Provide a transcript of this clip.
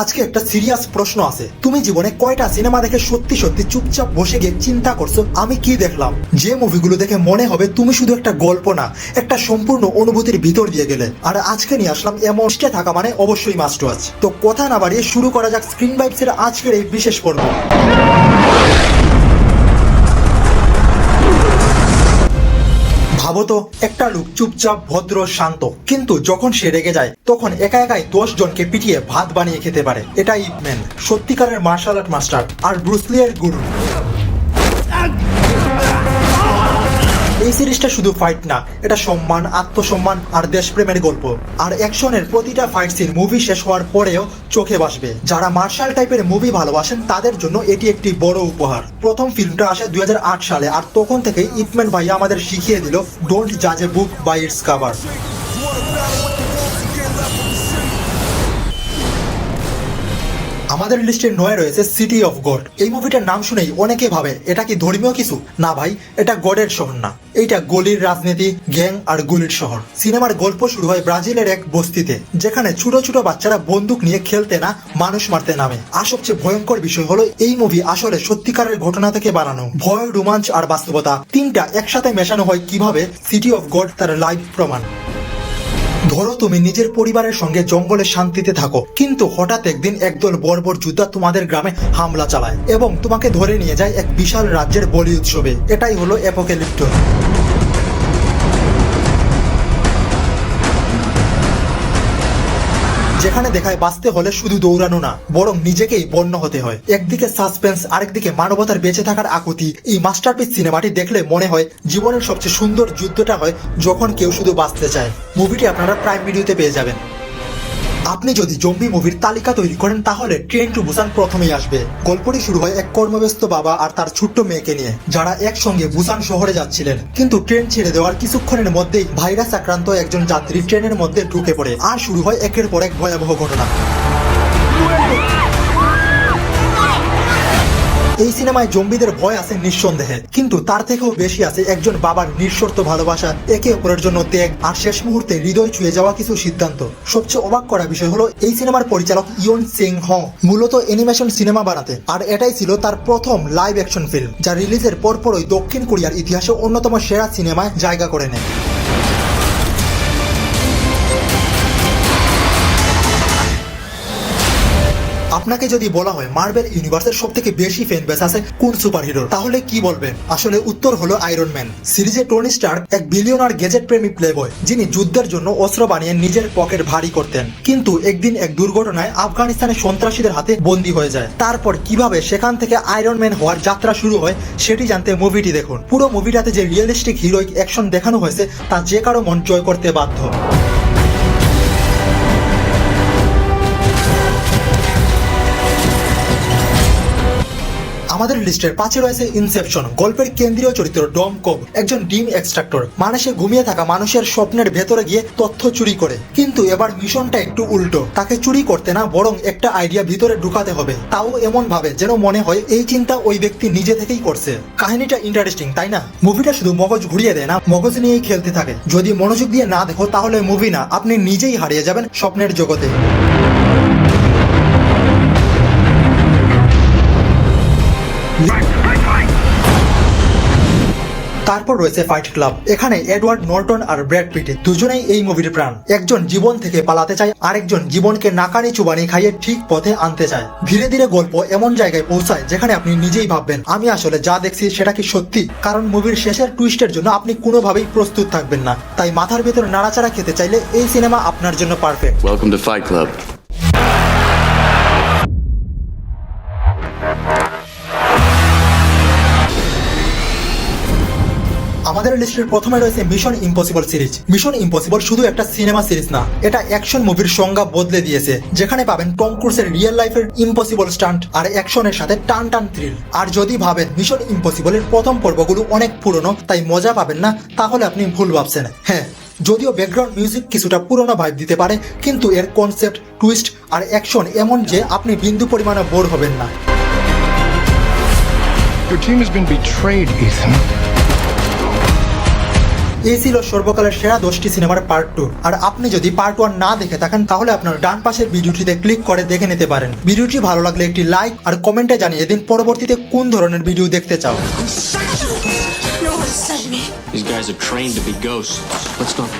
আজকে একটা সিরিয়াস প্রশ্ন আছে। তুমি জীবনে কয়টা সিনেমা দেখে সত্যি সত্যি চুপচাপ বসে গিয়ে চিন্তা করছ? আমি কি দেখলাম? যে মুভিগুলো দেখে মনে হবে তুমি শুধু একটা গল্প না, একটা সম্পূর্ণ অনুভূতির ভিতর দিয়ে গেলে। আর আজকে নিয়ে আসলাম এমন থাকা মানে অবশ্যই মাস্ট ওয়াচ তো কথা না বাড়িয়ে শুরু করা যাক স্ক্রিন বাইপসের আজকের এই বিশেষ পর্ব। ভাবো তো একটা লোক চুপচাপ, ভদ্র, শান্ত। কিন্তু যখন সে রেগে যায়, তখন একা একাই দশ জনকে পিটিয়ে ভাত বানিয়ে খেতে পারে। এটাই ইপম্যান সত্যিকারের মার্শাল আর্ট মাস্টার আর ব্রুসলিয়ার গুরু। এই সিরিজটা শুধু ফাইট না, এটা সম্মান, আত্মসম্মান আর দেশপ্রেমের গল্প। আর অ্যাকশনের প্রতিটা ফাইট সিন মুভি শেষ হওয়ার পরেও চোখে বাসবে। যারা মার্শাল টাইপের মুভি ভালোবাসেন, তাদের জন্য এটি একটি বড় উপহার। প্রথম ফিল্মটা আসে দুই হাজার আট সালে, আর তখন থেকে ইপম্যান ভাইয়া আমাদের শিখিয়ে দিল ডোন্ট জাজ a book by its cover আমাদের লিস্টে নয় রয়েছে সিটি অফ গড এই মুভিটার নাম শুনেই অনেকে ভাবে, এটা কি ধর্মীয় কিছু? না ভাই, এটা গডের শহর না। এইটা গলির রাজনীতি, গ্যাং আর গুলির শহর। সিনেমার গল্প শুরু হয় ব্রাজিলের এক বস্তিতে, যেখানে ছোট ছোট বাচ্চারা বন্দুক নিয়ে খেলতে না, মানুষ মারতে নামে। আর সবচেয়ে ভয়ঙ্কর বিষয় হলো, এই মুভি আসলে সত্যিকারের ঘটনা থেকে বানানো। ভয়, রোমাঞ্চ আর বাস্তবতা, তিনটা একসাথে মেশানো হয় কীভাবে? সিটি অফ গড তার লাইভ প্রমাণ। ধরো তুমি নিজের পরিবারের সঙ্গে জঙ্গলে শান্তিতে থাকো, কিন্তু হঠাৎ একদিন একদল বর্বর যোদ্ধা তোমাদের গ্রামে হামলা চালায় এবং তোমাকে ধরে নিয়ে যায় এক বিশাল রাজ্যের বলি উৎসবে। এটাই হলো অ্যাপোকেলিপ্টো যেখানে দেখায় বাঁচতে হলে শুধু দৌড়ানো না, বরং নিজেকেই বন্য হতে হয়। একদিকে সাসপেন্স, আরেকদিকে মানবতার বেঁচে থাকার আকুতি। এই মাস্টারপিস সিনেমাটি দেখলে মনে হয় জীবনের সবচেয়ে সুন্দর যুদ্ধটা হয় যখন কেউ শুধু বাঁচতে চায়। মুভিটি আপনারা প্রাইম ভিডিওতে পেয়ে যাবেন। আপনি যদি জম্বি মুভির তালিকা তৈরি করেন, তাহলে ট্রেন টু বুসান প্রথমেই আসবে। গল্পটি শুরু হয় এক কর্মব্যস্ত বাবা আর তার ছোট্ট মেয়েকে নিয়ে, যারা একসঙ্গে বুসান শহরে যাচ্ছিলেন। কিন্তু ট্রেন ছেড়ে দেওয়ার কিছুক্ষণের মধ্যেই ভাইরাস আক্রান্ত একজন যাত্রী ট্রেনের মধ্যে ঢুকে পড়ে। আর শুরু হয় একের পর এক ভয়াবহ ঘটনা। এই সিনেমায় জম্বিদের ভয় আছে নিঃসন্দেহে। কিন্তু তার থেকেও বেশি আছে একজন বাবার নিঃশর্ত ভালোবাসা। একে অপরের জন্য ত্যাগ। আর শেষ মুহূর্তে হৃদয় ছুঁয়ে যাওয়া কিছু সিদ্ধান্ত। সবচেয়ে অবাক করা বিষয় হলো এই সিনেমার পরিচালক ইয়ন সিং হ, মূলত অ্যানিমেশন সিনেমা বানাতে। আর এটাই ছিল তার প্রথম লাইভ অ্যাকশন ফিল্ম, যা রিলিজের পরপরই দক্ষিণ কোরিয়ার ইতিহাসে অন্যতম সেরা সিনেমায় জায়গা করে নেয়। আপনাকে যদি বলা হয় মার্বেল ইউনিভার্সের সব থেকে বেশি ফ্যান বেস আছে কোন সুপার হিরো তাহলে কি বলবেন? আসলে উত্তর হলো আয়রন ম্যান সিরিজে টনি স্টার এক বিলিয়নার গেজেট প্রেমী প্লেবয় যিনি যুদ্ধের জন্য অস্ত্র বানিয়ে নিজের পকেট ভারী করতেন। কিন্তু একদিন এক দুর্ঘটনায় আফগানিস্তানের সন্ত্রাসীদের হাতে বন্দী হয়ে যায়। তারপর কীভাবে সেখান থেকে আয়রন ম্যান হওয়ার যাত্রা শুরু হয়, সেটি জানতে মুভিটি দেখুন। পুরো মুভিটাতে যে রিয়েলিস্টিক হিরোইক অ্যাকশন দেখানো হয়েছে, তা যে কারও মন জয় করতে বাধ্য। আমাদের লিস্টের পাঁচে রয়েছে ইনসেপশন, গল্পের কেন্দ্রীয় চরিত্র ডম কোব একজন ডিম এক্সট্রাক্টর। মানুষে ঘুমিয়ে থাকা মানুষের স্বপ্নের ভেতরে গিয়ে তথ্য চুরি করে। কিন্তু এবার মিশনটা একটু উল্টো। তাকে চুরি করতে না বরং একটা আইডিয়া ভিতরে ঢুকাতে হবে। তাও এমন ভাবে যেন মনে হয় এই চিন্তা ওই ব্যক্তি নিজে থেকেই করছে। কাহিনীটা ইন্টারেস্টিং তাই না? মুভিটা শুধু মগজ ঘুরিয়ে দেয় না, মগজ নিয়েই খেলতে থাকে। যদি মনোযোগ দিয়ে না দেখো তাহলে মুভি না, আপনি নিজেই হারিয়ে যাবেন স্বপ্নের জগতে। তারপর রয়েছে ফাইট ক্লাব এখানে এডওয়ার্ড নর্টন আর ব্র্যাড পিটে দুজনেই এই মুভির প্রাণ। একজন জীবন থেকে পালাতে চায়, আরেকজন জীবনকে নাকানি চুবানি খাইয়ে ঠিক পথে আনতে চায়। ধীরে ধীরে গল্প এমন জায়গায় পৌঁছায় যেখানে আপনি নিজেই ভাববেন, আমি আসলে যা দেখছি সেটা কি সত্যি? কারণ মুভির শেষের টুইস্টের জন্য আপনি কোনোভাবেই প্রস্তুত থাকবেন না। তাই মাথার ভেতর নাড়াচাড়া খেতে চাইলে এই সিনেমা আপনার জন্য perfect Welcome to Fight Club. আমাদের লিস্টের প্রথমে রয়েছে mission impossible series. Mission impossible শুধু একটা সিনেমা সিরিজ না এটা অ্যাকশন মুভির সংজ্ঞা বদলে দিয়েছে যেখানে পাবেন টম ক্রুজের রিয়েল লাইফের ইম্পসিবল স্টান্ট আর অ্যাকশনের সাথে টান টান থ্রিল আর যদি ভাবেন মিশন ইম্পসিবলের প্রথম পর্বগুলো অনেক পুরনো তাই মজা পাবেন না তাহলে আপনি ভুল ভাবছেন। হ্যাঁ যদিও ব্যাকগ্রাউন্ড মিউজিক কিছুটা পুরনো ভাইব দিতে পারে কিন্তু এর কনসেপ্ট টুইস্ট আর অ্যাকশন এমন যে আপনি বিন্দু পরিমাণে বোর হবেন না। Your team has been betrayed, Ethan. এই ছিল সর্বকালের সেরা দশটি সিনেমার পার্ট টু আর আপনি যদি পার্ট ওয়ান না দেখে থাকেন তাহলে আপনার ডান পাশের ভিডিওটিতে ক্লিক করে দেখে নিতে পারেন ভিডিওটি ভালো লাগলে একটি লাইক আর কমেন্টে জানিয়ে দিন পরবর্তীতে কোন ধরনের ভিডিও দেখতে চাও. These guys are trained to be ghosts. Let's go.